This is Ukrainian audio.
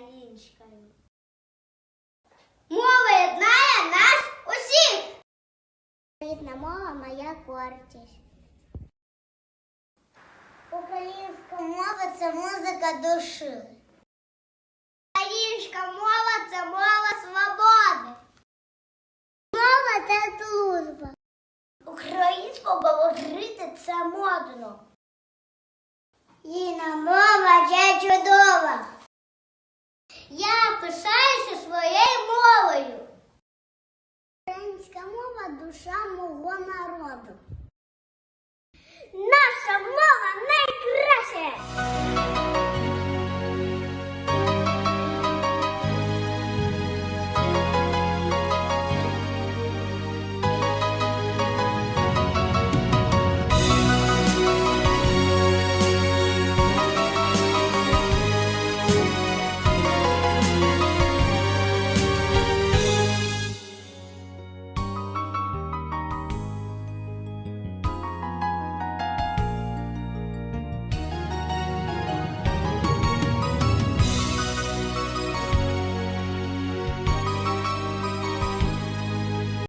українською. Мова єднає нас усіх. Рідна мова моя гордість. Українська мова це музика душі. Українська мова це мова свободи. Мова це дружба. Українською говорити це модно. І на пишаюся своєю мовою. Українська мова душа мого народу.